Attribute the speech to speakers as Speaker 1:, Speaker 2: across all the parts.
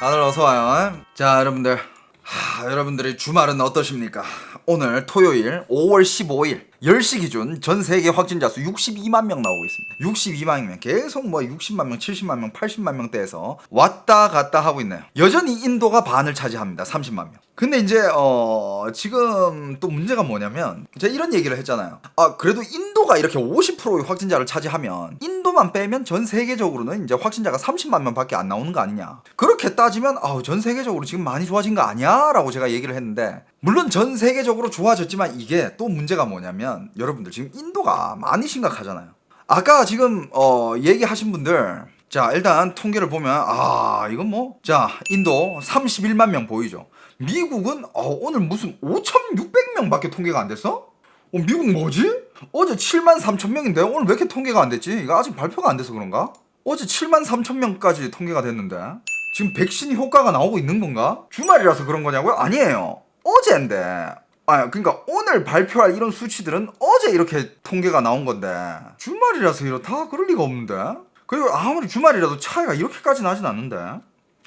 Speaker 1: 다들 어서 와요. 자, 여러분들. 하, 여러분들의 주말은 어떠십니까? 오늘 토요일 5월 15일 10시 기준 전 세계 확진자 수 62만 명 나오고 있습니다. 62만이면 계속 뭐 60만 명, 70만 명, 80만 명대에서 왔다 갔다 하고 있네요. 여전히 인도가 반을 차지합니다. 30만 명. 근데 이제 어 지금 또 문제가 뭐냐면 제가 이런 얘기를 했잖아요. 아 그래도 인도가 이렇게 50%의 확진자를 차지하면 인도만 빼면 전 세계적으로는 이제 확진자가 30만 명밖에 안 나오는 거 아니냐. 그렇게 따지면 아우 전 세계적으로 지금 많이 좋아진 거 아니야라고 제가 얘기를 했는데 물론 전 세계적으로 좋아졌지만 이게 또 문제가 뭐냐면 여러분들 지금 인도가 많이 심각하잖아요. 아까 지금 어 얘기하신 분들 자 일단 통계를 보면 아 이건 뭐 자 인도 31만 명 보이죠 미국은 어, 오늘 무슨 5,600명밖에 통계가 안 됐어? 어, 미국 뭐지? 어제 7만 3천 명인데 오늘 왜 이렇게 통계가 안 됐지? 이거 아직 발표가 안 돼서 그런가? 어제 7만 3천 명까지 통계가 됐는데 지금 백신 효과가 나오고 있는 건가? 주말이라서 그런 거냐고요? 아니에요. 어제인데. 아, 그러니까 오늘 발표할 이런 수치들은 어제 이렇게 통계가 나온 건데 주말이라서 이렇다 그럴 리가 없는데. 그리고 아무리 주말이라도 차이가 이렇게까지 나진 않는데.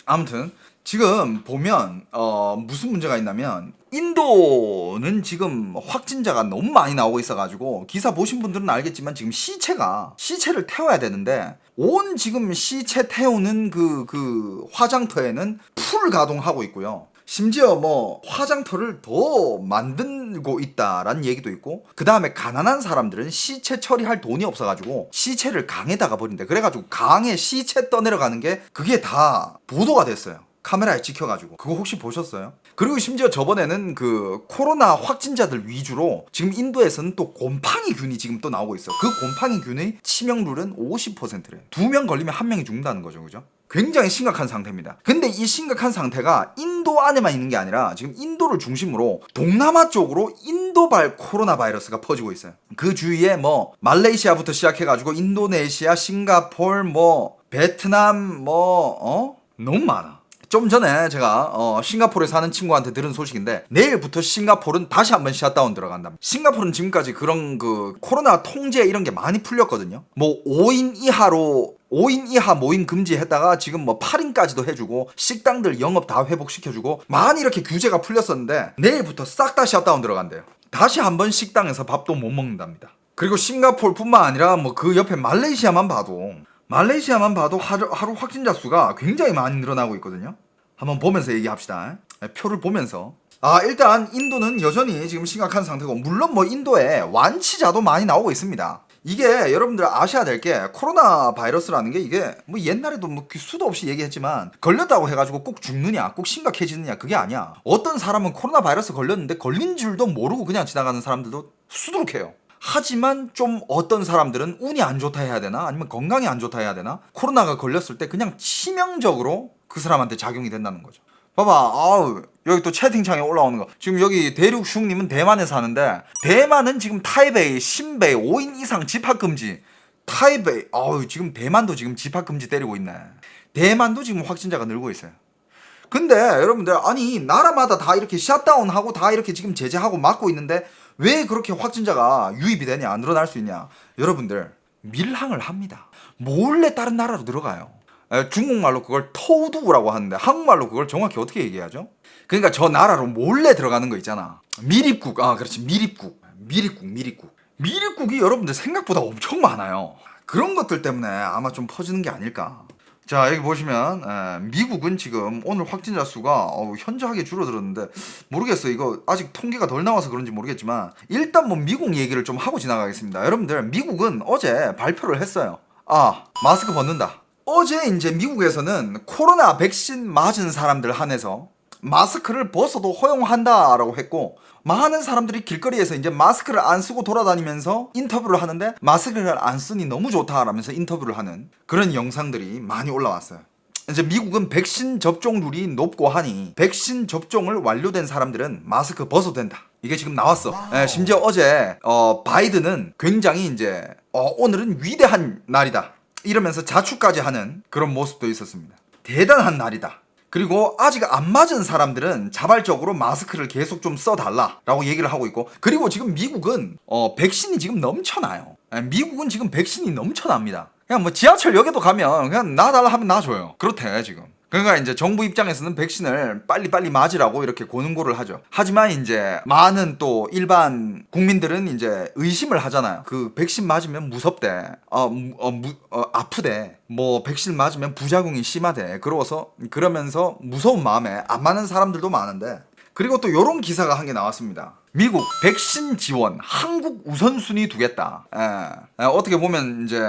Speaker 1: 아무튼 지금 보면 어 무슨 문제가 있냐면 인도는 지금 확진자가 너무 많이 나오고 있어가지고 기사 보신 분들은 알겠지만 지금 시체가 시체를 태워야 되는데 온 지금 시체 태우는 그그 화장터에는 풀 가동하고 있고요. 심지어 뭐 화장터를 더 만들고 있다라는 얘기도 있고 그 다음에 가난한 사람들은 시체 처리할 돈이 없어가지고 시체를 강에다가 버린대. 그래가지고 강에 시체 떠내려가는 게 그게 다 보도가 됐어요 카메라에 찍혀가지고 그거 혹시 보셨어요? 그리고 심지어 저번에는 그 코로나 확진자들 위주로 지금 인도에서는 또 곰팡이 균이 지금 또 나오고 있어 그 곰팡이 균의 치명률은 50%래 두명 걸리면 한 명이 죽는다는 거죠 그죠? 굉장히 심각한 상태입니다. 근데 이 심각한 상태가 인도 안에만 있는 게 아니라 지금 인도를 중심으로 동남아 쪽으로 인도발 코로나 바이러스가 퍼지고 있어요. 그 주위에 뭐 말레이시아부터 시작해가지고 인도네시아, 싱가폴, 뭐 베트남, 뭐 어? 너무 많아. 좀 전에 제가 어, 싱가포르에 사는 친구한테 들은 소식인데 내일부터 싱가포르는 다시 한번 샷다운 들어간다. 싱가포르는 지금까지 그런 그 코로나 통제 이런 게 많이 풀렸거든요. 뭐 5인 이하로 5인 이하 모임 금지했다가 지금 뭐 8인까지도 해주고 식당들 영업 다 회복시켜주고 많이 이렇게 규제가 풀렸었는데 내일부터 싹 다 샷다운 들어간대요. 다시 한번 식당에서 밥도 못 먹는답니다. 그리고 싱가포르뿐만 아니라 뭐 그 옆에 말레이시아만 봐도 말레이시아만 봐도 하루, 하루 확진자 수가 굉장히 많이 늘어나고 있거든요. 한번 보면서 얘기합시다. 네, 표를 보면서. 아, 일단 인도는 여전히 지금 심각한 상태고 물론 뭐 인도에 완치자도 많이 나오고 있습니다. 이게 여러분들 아셔야 될 게 코로나 바이러스라는 게 이게 뭐 옛날에도 뭐 수도 없이 얘기했지만 걸렸다고 해가지고 꼭 죽느냐 꼭 심각해지느냐 그게 아니야 어떤 사람은 코로나 바이러스 걸렸는데 걸린 줄도 모르고 그냥 지나가는 사람들도 수두룩해요 하지만 좀 어떤 사람들은 운이 안 좋다 해야 되나 아니면 건강이 안 좋다 해야 되나 코로나가 걸렸을 때 그냥 치명적으로 그 사람한테 작용이 된다는 거죠. 봐봐 아우 여기 또 채팅창에 올라오는 거. 지금 여기 대륙슝님은 대만에 사는데 대만은 지금 타이베이, 신베이 5인 이상 집합금지. 타이베이 아우 지금 대만도 지금 집합금지 때리고 있네. 대만도 지금 확진자가 늘고 있어요. 근데 여러분들 아니 나라마다 다 이렇게 샷다운하고 다 이렇게 지금 제재하고 막고 있는데 왜 그렇게 확진자가 유입이 되냐 늘어날 수 있냐. 여러분들 밀항을 합니다. 몰래 다른 나라로 들어가요. 에, 중국말로 그걸 터우두라고 하는데 한국말로 그걸 정확히 어떻게 얘기하죠? 그러니까 저 나라로 몰래 들어가는 거 있잖아. 미립국. 아 그렇지. 미립국. 미립국 미립국. 미립국이 여러분들 생각보다 엄청 많아요. 그런 것들 때문에 아마 좀 퍼지는 게 아닐까. 자 여기 보시면 에, 미국은 지금 오늘 확진자 수가 어우, 현저하게 줄어들었는데 모르겠어요. 이거 아직 통계가 덜 나와서 그런지 모르겠지만 일단 뭐 미국 얘기를 좀 하고 지나가겠습니다. 여러분들 미국은 어제 발표를 했어요. 아 마스크 벗는다 어제 이제 미국에서는 코로나 백신 맞은 사람들 한해서 마스크를 벗어도 허용한다라고 했고 많은 사람들이 길거리에서 이제 마스크를 안 쓰고 돌아다니면서 인터뷰를 하는데 마스크를 안 쓰니 너무 좋다라면서 인터뷰를 하는 그런 영상들이 많이 올라왔어요. 이제 미국은 백신 접종률이 높고 하니 백신 접종을 완료된 사람들은 마스크 벗어도 된다. 이게 지금 나왔어. 예, 심지어 어제 어, 바이든은 굉장히 이제 어, 오늘은 위대한 날이다. 이러면서 자축까지 하는 그런 모습도 있었습니다. 대단한 날이다. 그리고 아직 안 맞은 사람들은 자발적으로 마스크를 계속 좀 써달라라고 얘기를 하고 있고 그리고 지금 미국은 어, 백신이 지금 넘쳐나요. 예, 미국은 지금 백신이 넘쳐납니다. 그냥 뭐 지하철역에도 가면 그냥 놔달라 하면 놔줘요. 그렇대 지금. 그러니까 이제 정부 입장에서는 백신을 빨리빨리 맞으라고 이렇게 고능고를 하죠. 하지만 이제 많은 또 일반 국민들은 이제 의심을 하잖아요. 그 백신 맞으면 무섭대. 어, 무- 어, 무- 어, 아프대. 뭐 백신 맞으면 부작용이 심하대. 그러고서 그러면서 무서운 마음에 안 맞는 사람들도 많은데 그리고 또 요런 기사가 한 개 나왔습니다. 미국 백신 지원 한국 우선순위 두겠다. 예. 예, 어떻게 보면 이제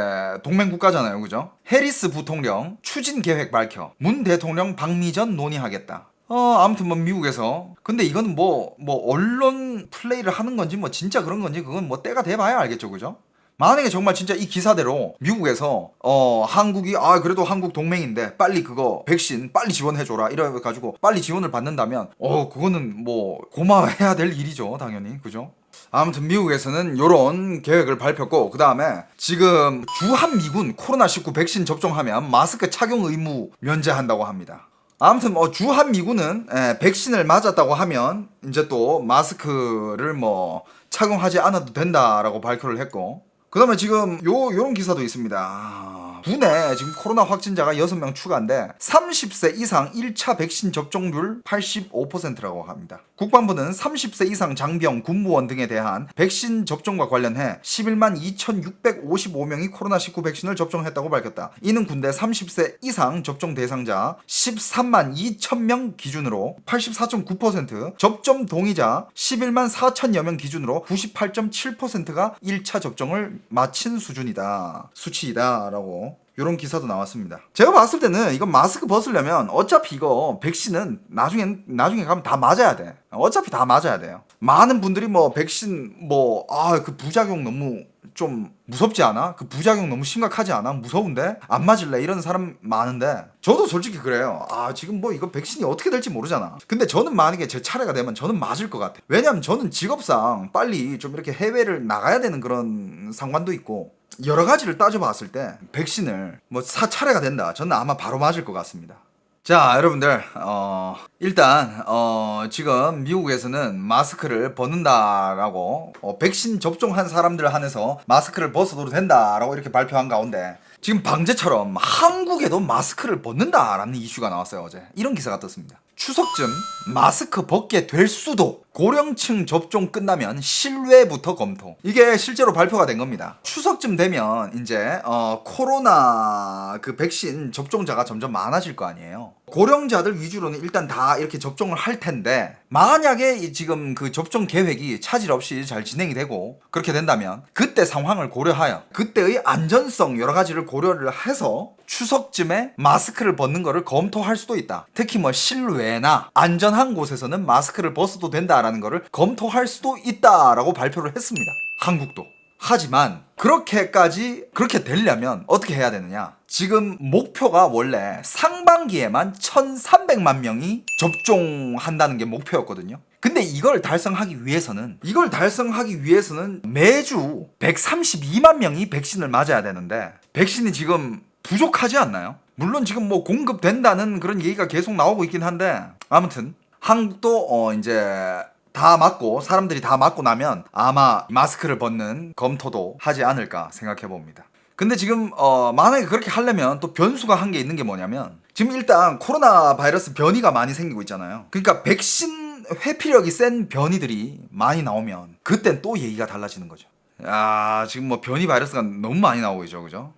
Speaker 1: 동맹 국가잖아요, 그죠? 해리스 부통령 추진 계획 밝혀 문 대통령 방미전 논의하겠다. 어 아무튼 뭐 미국에서 근데 이건 뭐뭐 언론 플레이를 하는 건지 뭐 진짜 그런 건지 그건 뭐 때가 돼봐야 알겠죠, 그죠? 만약에 정말 진짜 이 기사대로 미국에서 어 한국이 아 그래도 한국 동맹인데 빨리 그거 백신 빨리 지원해 줘라 이래 가지고 빨리 지원을 받는다면 어 그거는 뭐 고마워해야 될 일이죠 당연히 그죠? 아무튼 미국에서는 요런 계획을 밝혔고 그 다음에 지금 주한 미군 코로나19 백신 접종하면 마스크 착용 의무 면제한다고 합니다. 아무튼 뭐 주한 미군은 예, 백신을 맞았다고 하면 이제 또 마스크를 뭐 착용하지 않아도 된다라고 발표를 했고 그 다음에 지금 요 요런 기사도 있습니다. 아, 군에 지금 코로나 확진자가 6명 추가인데 30세 이상 1차 백신 접종률 85%라고 합니다. 국방부는 30세 이상 장병, 군무원 등에 대한 백신 접종과 관련해 11만 2,655명이 코로나19 백신을 접종했다고 밝혔다. 이는 군대 30세 이상 접종 대상자 13만 2천명 기준으로 84.9%, 접종 동의자 11만 4천여 명 기준으로 98.7%가 1차 접종을 마친 수준이다. 수치이다라고 이런 기사도 나왔습니다. 제가 봤을 때는 이거 마스크 벗으려면 어차피 이거 백신은 나중에 나중에 가면 다 맞아야 돼. 어차피 다 맞아야 돼요. 많은 분들이 뭐 백신 뭐 아 그 부작용 너무 좀 무섭지 않아? 그 부작용 너무 심각하지 않아? 무서운데 안 맞을래 이런 사람 많은데 저도 솔직히 그래요. 아 지금 뭐 이거 백신이 어떻게 될지 모르잖아. 근데 저는 만약에 제 차례가 되면 저는 맞을 것 같아. 왜냐면 저는 직업상 빨리 좀 이렇게 해외를 나가야 되는 그런 상관도 있고 여러 가지를 따져봤을 때 백신을 뭐 사 차례가 된다. 저는 아마 바로 맞을 것 같습니다. 자, 여러분들, 어, 일단, 어, 지금 미국에서는 마스크를 벗는다라고, 어, 백신 접종한 사람들 한해서 마스크를 벗어도 된다라고 이렇게 발표한 가운데, 지금 방제처럼 한국에도 마스크를 벗는다라는 이슈가 나왔어요, 어제. 이런 기사가 떴습니다. 추석쯤 마스크 벗게 될 수도 고령층 접종 끝나면 실외부터 검토. 이게 실제로 발표가 된 겁니다. 추석쯤 되면 이제 어, 코로나 그 백신 접종자가 점점 많아질 거 아니에요. 고령자들 위주로는 일단 다 이렇게 접종을 할 텐데 만약에 이 지금 그 접종 계획이 차질 없이 잘 진행이 되고 그렇게 된다면 그때 상황을 고려하여 그때의 안전성 여러 가지를 고려를 해서 추석쯤에 마스크를 벗는 거를 검토할 수도 있다. 특히 뭐 실외나 안전한 곳에서는 마스크를 벗어도 된다라는 거를 검토할 수도 있다라고 발표를 했습니다. 한국도. 하지만 그렇게까지 그렇게 되려면 어떻게 해야 되느냐? 지금 목표가 원래 상반기에만 1,300만 명이 접종한다는 게 목표였거든요. 근데 이걸 달성하기 위해서는 이걸 달성하기 위해서는 매주 132만 명이 백신을 맞아야 되는데 백신이 지금 부족하지 않나요? 물론 지금 뭐 공급된다는 그런 얘기가 계속 나오고 있긴 한데 아무튼 한국도 어 이제 다 맞고 사람들이 다 맞고 나면 아마 마스크를 벗는 검토도 하지 않을까 생각해 봅니다. 근데 지금 어 만약에 그렇게 하려면 또 변수가 한 게 있는 게 뭐냐면 지금 일단 코로나 바이러스 변이가 많이 생기고 있잖아요. 그러니까 백신 회피력이 센 변이들이 많이 나오면 그땐 또 얘기가 달라지는 거죠. 야 지금 뭐 변이 바이러스가 너무 많이 나오고 있죠, 그죠?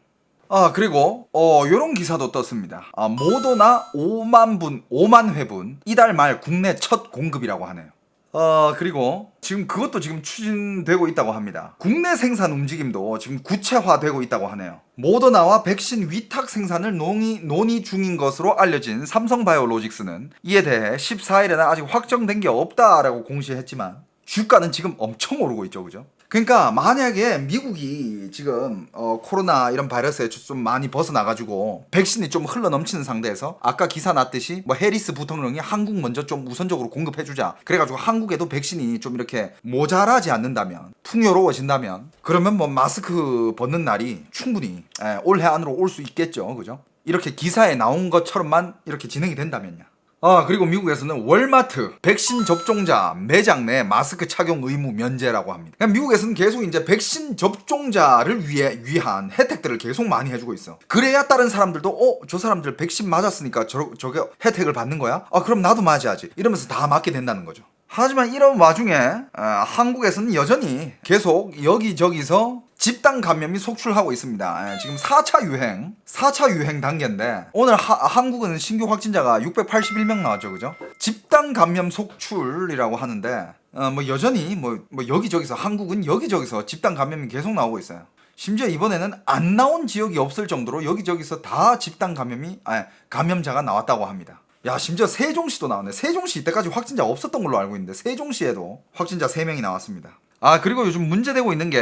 Speaker 1: 아 그리고 어 요런 기사도 떴습니다. 아 모더나 5만 분 5만 회분 이달 말 국내 첫 공급이라고 하네요. 어 그리고 지금 그것도 지금 추진되고 있다고 합니다. 국내 생산 움직임도 지금 구체화되고 있다고 하네요. 모더나와 백신 위탁 생산을 논의, 논의 중인 것으로 알려진 삼성바이오로직스는 이에 대해 14일에는 아직 확정된 게 없다라고 공시했지만 주가는 지금 엄청 오르고 있죠, 그죠? 그러니까 만약에 미국이 지금 어, 코로나 이런 바이러스에 좀 많이 벗어나가지고 백신이 좀 흘러 넘치는 상태에서 아까 기사 났듯이 뭐 해리스 부통령이 한국 먼저 좀 우선적으로 공급해주자 그래가지고 한국에도 백신이 좀 이렇게 모자라지 않는다면 풍요로워진다면 그러면 뭐 마스크 벗는 날이 충분히 예, 올해 안으로 올 수 있겠죠, 그죠? 이렇게 기사에 나온 것처럼만 이렇게 진행이 된다면요. 아 그리고 미국에서는 월마트 백신 접종자 매장 내 마스크 착용 의무 면제라고 합니다. 그러니까 미국에서는 계속 이제 백신 접종자를 위해 위한 혜택들을 계속 많이 해주고 있어. 그래야 다른 사람들도 어 저 사람들 백신 맞았으니까 저 저게 혜택을 받는 거야? 아 그럼 나도 맞아야지. 이러면서 다 맞게 된다는 거죠. 하지만 이런 와중에 아, 한국에서는 여전히 계속 여기저기서 집단 감염이 속출하고 있습니다. 예, 지금 4차 유행, 4차 유행 단계인데 오늘 하- 한국은 신규 확진자가 681명 나왔죠, 그죠? 집단 감염 속출이라고 하는데 어, 뭐 여전히 뭐, 뭐 여기저기서 한국은 여기저기서 집단 감염이 계속 나오고 있어요. 심지어 이번에는 안 나온 지역이 없을 정도로 여기저기서 다 집단 감염이 아 감염자가 나왔다고 합니다. 야 심지어 세종시도 나왔네. 세종시 이때까지 확진자 없었던 걸로 알고 있는데 세종시에도 확진자 3명이 나왔습니다. 아 그리고 요즘 문제되고 있는 게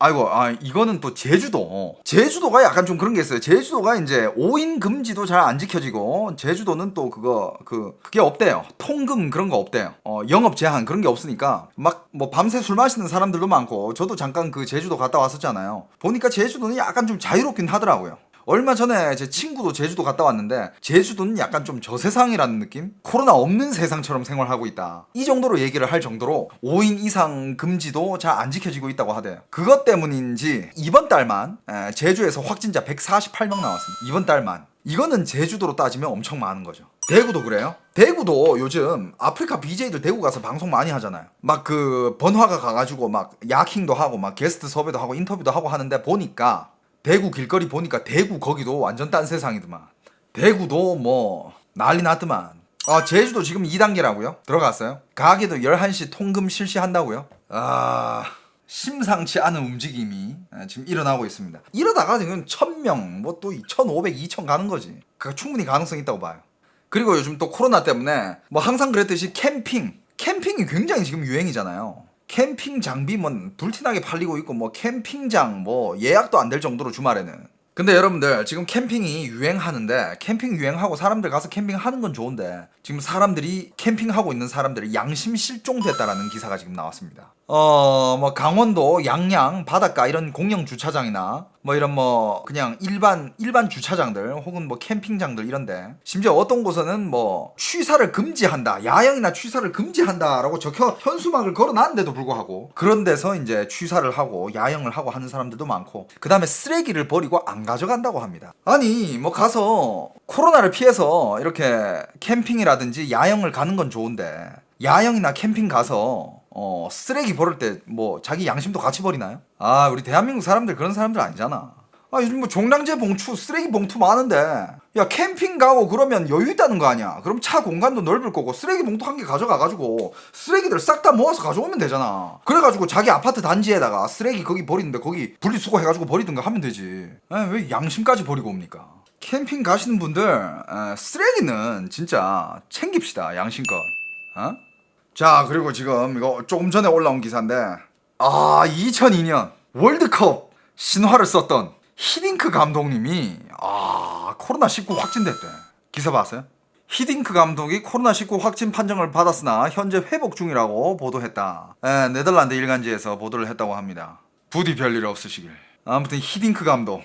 Speaker 1: 아이고 아 이거는 또 제주도. 제주도가 약간 좀 그런 게 있어요. 제주도가 이제 5인 금지도 잘 안 지켜지고 제주도는 또 그거 그 그게 없대요. 통금 그런 거 없대요. 어 영업 제한 그런 게 없으니까 막 뭐 밤새 술 마시는 사람들도 많고 저도 잠깐 그 제주도 갔다 왔었잖아요. 보니까 제주도는 약간 좀 자유롭긴 하더라고요 얼마 전에 제 친구도 제주도 갔다 왔는데 제주도는 약간 좀 저세상이라는 느낌? 코로나 없는 세상처럼 생활하고 있다. 이 정도로 얘기를 할 정도로 5인 이상 금지도 잘 안 지켜지고 있다고 하대요. 그것 때문인지 이번 달만 에, 제주에서 확진자 148명 나왔습니다. 이번 달만. 이거는 제주도로 따지면 엄청 많은 거죠. 대구도 그래요? 대구도 요즘 아프리카 BJ들 대구 가서 방송 많이 하잖아요. 막 그 번화가 가가지고 막 야킹도 하고 막 게스트 섭외도 하고 인터뷰도 하고 하는데 보니까 대구 길거리 보니까 대구 거기도 완전 딴 세상이더만. 대구도 뭐 난리 났더만. 아 제주도 지금 2단계라고요? 들어갔어요? 가게도 11시 통금 실시한다고요? 아 심상치 않은 움직임이 아, 지금 일어나고 있습니다. 이러다가 지금 1000명 뭐또 1500, 2000 가는 거지. 그 충분히 가능성 있다고 봐요. 그리고 요즘 또 코로나 때문에 뭐 항상 그랬듯이 캠핑 캠핑이 굉장히 지금 유행이잖아요. 캠핑 장비 뭐 불티나게 팔리고 있고 뭐 캠핑장 뭐 예약도 안 될 정도로 주말에는. 근데 여러분들 지금 캠핑이 유행하는데 캠핑 유행하고 사람들 가서 캠핑하는 건 좋은데 지금 사람들이 캠핑하고 있는 사람들이 양심 실종됐다라는 기사가 지금 나왔습니다. 어, 뭐 강원도 양양 바닷가 이런 공영 주차장이나 뭐 이런 뭐 그냥 일반 일반 주차장들 혹은 뭐 캠핑장들 이런데 심지어 어떤 곳에는 뭐 취사를 금지한다 야영이나 취사를 금지한다라고 적혀 현수막을 걸어놨는데도 불구하고 그런 데서 이제 취사를 하고 야영을 하고 하는 사람들도 많고 그 다음에 쓰레기를 버리고 안 가져간다고 합니다. 아니 뭐 가서 코로나를 피해서 이렇게 캠핑이라든지 야영을 가는 건 좋은데 야영이나 캠핑 가서 어 쓰레기 버릴 때 뭐 자기 양심도 같이 버리나요? 아 우리 대한민국 사람들 그런 사람들 아니잖아. 아 요즘 뭐 종량제 봉투 쓰레기 봉투 많은데 야 캠핑 가고 그러면 여유 있다는 거 아니야? 그럼 차 공간도 넓을 거고 쓰레기 봉투 한 개 가져가 가지고 쓰레기들 싹 다 모아서 가져오면 되잖아. 그래 가지고 자기 아파트 단지에다가 쓰레기 거기 버리는데 거기 분리수거 해 가지고 버리든가 하면 되지. 아, 왜 양심까지 버리고 옵니까? 캠핑 가시는 분들 에, 쓰레기는 진짜 챙깁시다 양심껏. 어? 자 그리고 지금 이거 조금 전에 올라온 기사인데 아 2002년 월드컵 신화를 썼던 히딩크 감독님이 아 코로나 19 확진됐대 기사 봤어요? 히딩크 감독이 코로나19 확진 판정을 받았으나 현재 회복 중이라고 보도했다. 에, 네덜란드 일간지에서 보도를 했다고 합니다. 부디 별일 없으시길. 아무튼 히딩크 감독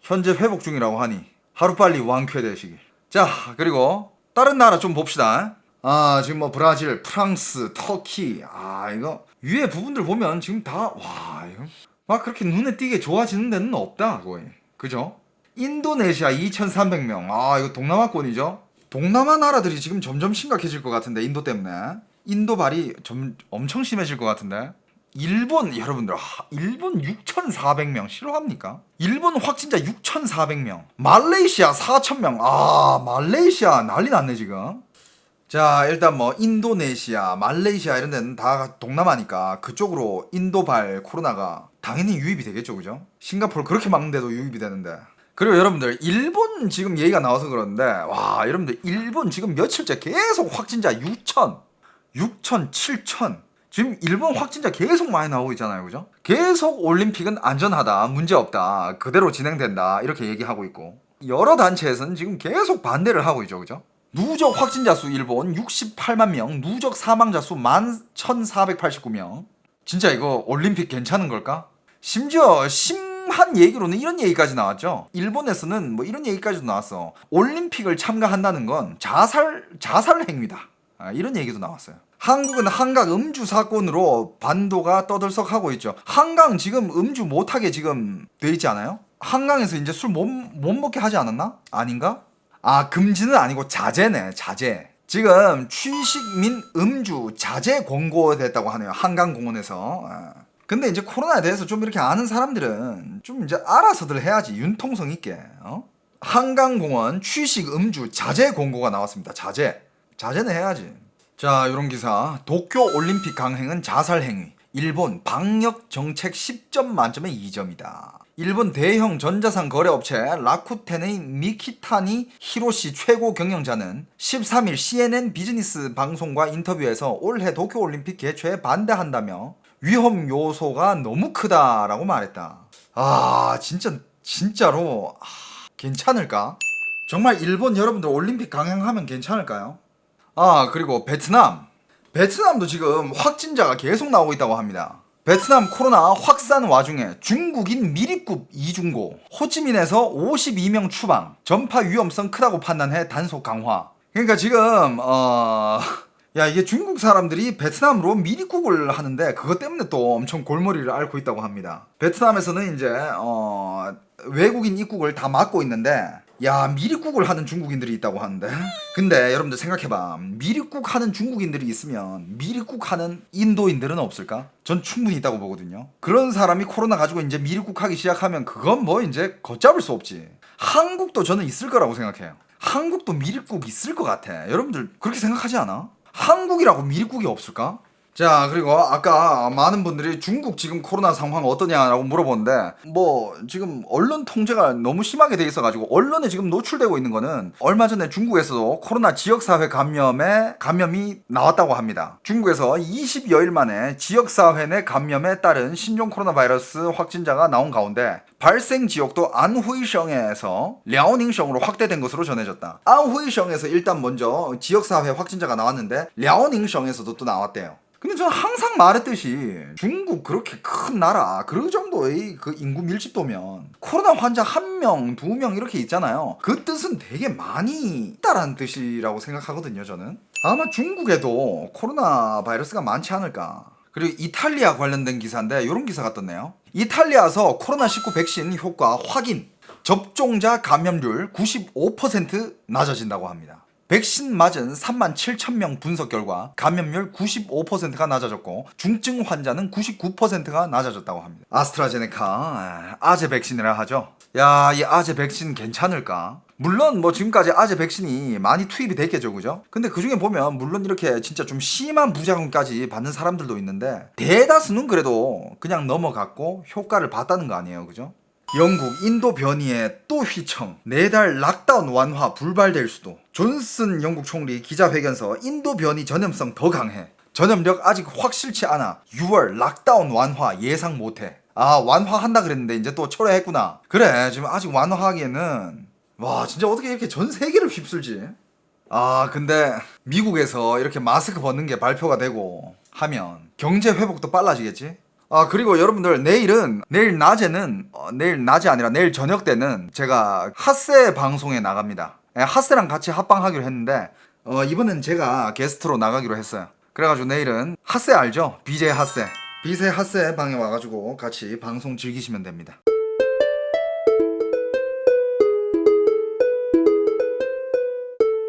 Speaker 1: 현재 회복 중이라고 하니 하루빨리 완쾌되시길. 자, 그리고 다른 나라 좀 봅시다. 아, 지금 뭐 브라질, 프랑스, 터키. 아, 이거 위에 부분들 보면 지금 다 와, 이거 막 그렇게 눈에 띄게 좋아지는 데는 없다, 거의. 그죠? 인도네시아 2,300명. 아, 이거 동남아권이죠? 동남아 나라들이 지금 점점 심각해질 것 같은데, 인도 때문에. 인도 발이 좀 엄청 심해질 것 같은데. 일본 여러분들 하, 일본 6,400명 싫어합니까? 일본 확진자 6,400명 말레이시아 4,000명 아 말레이시아 난리 났네 지금 자 일단 뭐 인도네시아 말레이시아 이런 데는 다 동남아니까 그쪽으로 인도발 코로나가 당연히 유입이 되겠죠 그죠? 싱가포르 그렇게 막는데도 유입이 되는데 그리고 여러분들 일본 지금 얘기가 나와서 그러는데 와 여러분들 일본 지금 며칠째 계속 확진자 6천 6천 7천 지금 일본 확진자 계속 많이 나오고 있잖아요 그죠? 계속 올림픽은 안전하다 문제 없다 그대로 진행된다 이렇게 얘기하고 있고 여러 단체에서는 지금 계속 반대를 하고 있죠 그죠? 누적 확진자 수 일본 68만 명 누적 사망자 수 11,489명 진짜 이거 올림픽 괜찮은 걸까? 심지어 심한 얘기로는 이런 얘기까지 나왔죠. 일본에서는 뭐 이런 얘기까지도 나왔어. 올림픽을 참가한다는 건 자살 자살 행위다. 아, 이런 얘기도 나왔어요. 한국은 한강 음주 사건으로 반도가 떠들썩하고 있죠. 한강 지금 음주 못하게 지금 돼 있지 않아요? 한강에서 이제 술 못 못 먹게 하지 않았나? 아닌가? 아 금지는 아니고 자제네 자제. 지금 취식 민 음주 자제 권고됐다고 하네요. 한강공원에서. 아. 근데 이제 코로나에 대해서 좀 이렇게 아는 사람들은 좀 이제 알아서들 해야지 융통성 있게. 어? 한강공원 취식 음주 자제 권고가 나왔습니다. 자제. 자제는 해야지. 자, 이런 기사. 도쿄 올림픽 강행은 자살 행위. 일본 방역 정책 10점 만점에 2점이다. 일본 대형 전자상 거래업체 라쿠텐의 미키타니 히로시 최고 경영자는 13일 CNN 비즈니스 방송과 인터뷰에서 올해 도쿄올림픽 개최에 반대한다며 위험 요소가 너무 크다라고 말했다. 아, 진짜, 진짜로, 아, 괜찮을까? 정말 일본 여러분들 올림픽 강행하면 괜찮을까요? 아 그리고 베트남 베트남도 지금 확진자가 계속 나오고 있다고 합니다. 베트남 코로나 확산 와중에 중국인 미립국 이중고 호치민에서 52명 추방 전파 위험성 크다고 판단해 단속 강화. 그러니까 지금 어... 야 이게 중국 사람들이 베트남으로 미립국을 하는데 그것 때문에 또 엄청 골머리를 앓고 있다고 합니다. 베트남에서는 이제 어... 외국인 입국을 다 막고 있는데 야 미립국을 하는 중국인들이 있다고 하는데 근데 여러분들 생각해봐 미립국 하는 중국인들이 있으면 미립국 하는 인도인들은 없을까? 전 충분히 있다고 보거든요 그런 사람이 코로나 가지고 이제 미립국 하기 시작하면 그건 뭐 이제 걷잡을 수 없지 한국도 저는 있을 거라고 생각해요 한국도 미립국 있을 것 같아 여러분들 그렇게 생각하지 않아? 한국이라고 미립국이 없을까? 자 그리고 아까 많은 분들이 중국 지금 코로나 상황 어떠냐라고 물어보는데 뭐 지금 언론 통제가 너무 심하게 돼 있어가지고 언론에 지금 노출되고 있는 거는 얼마 전에 중국에서도 코로나 지역사회 감염에 감염이 나왔다고 합니다 중국에서 20여일 만에 지역사회 내 감염에 따른 신종 코로나 바이러스 확진자가 나온 가운데 발생 지역도 안후이성에서 랴오닝성으로 확대된 것으로 전해졌다. 안후이성에서 일단 먼저 지역사회 확진자가 나왔는데 랴오닝성에서도 또 나왔대요. 근데 저는 항상 말했듯이 중국 그렇게 큰 나라 그 정도의 그 인구 밀집도면 코로나 환자 한 명, 두 명 이렇게 있잖아요. 그 뜻은 되게 많이 있다라는 뜻이라고 생각하거든요, 저는. 아마 중국에도 코로나 바이러스가 많지 않을까. 그리고 이탈리아 관련된 기사인데 이런 기사가 떴네요. 이탈리아에서 코로나19 백신 효과 확인. 접종자 감염률 95% 낮아진다고 합니다. 백신 맞은 3만 7천 명 분석 결과 감염률 95%가 낮아졌고 중증 환자는 99%가 낮아졌다고 합니다. 아스트라제네카 아제 백신이라 하죠. 야, 이 아제 백신 괜찮을까? 물론 뭐 지금까지 아제 백신이 많이 투입이 됐겠죠, 그죠? 근데 그 중에 보면 물론 이렇게 진짜 좀 심한 부작용까지 받는 사람들도 있는데 대다수는 그래도 그냥 넘어갔고 효과를 봤다는 거 아니에요, 그죠? 영국 인도 변이에 또 휘청. 네달 락다운 완화 불발될 수도. 존슨 영국 총리 기자회견서 인도 변이 전염성 더 강해. 전염력 아직 확실치 않아 6월 락다운 완화 예상 못해. 아 완화한다 그랬는데 이제 또 철회했구나. 그래 지금 아직 완화하기에는. 와 진짜 어떻게 이렇게 전 세계를 휩쓸지. 아 근데 미국에서 이렇게 마스크 벗는 게 발표가 되고 하면 경제 회복도 빨라지겠지 아 그리고 여러분들 내일은 내일 낮에는 어, 내일 낮이 아니라 내일 저녁 때는 제가 핫세 방송에 나갑니다. 예, 핫세랑 같이 합방하기로 했는데 어, 이번엔 제가 게스트로 나가기로 했어요. 그래가지고 내일은 핫세 알죠? BJ 핫세. BJ 핫세 방에 와가지고 같이 방송 즐기시면 됩니다.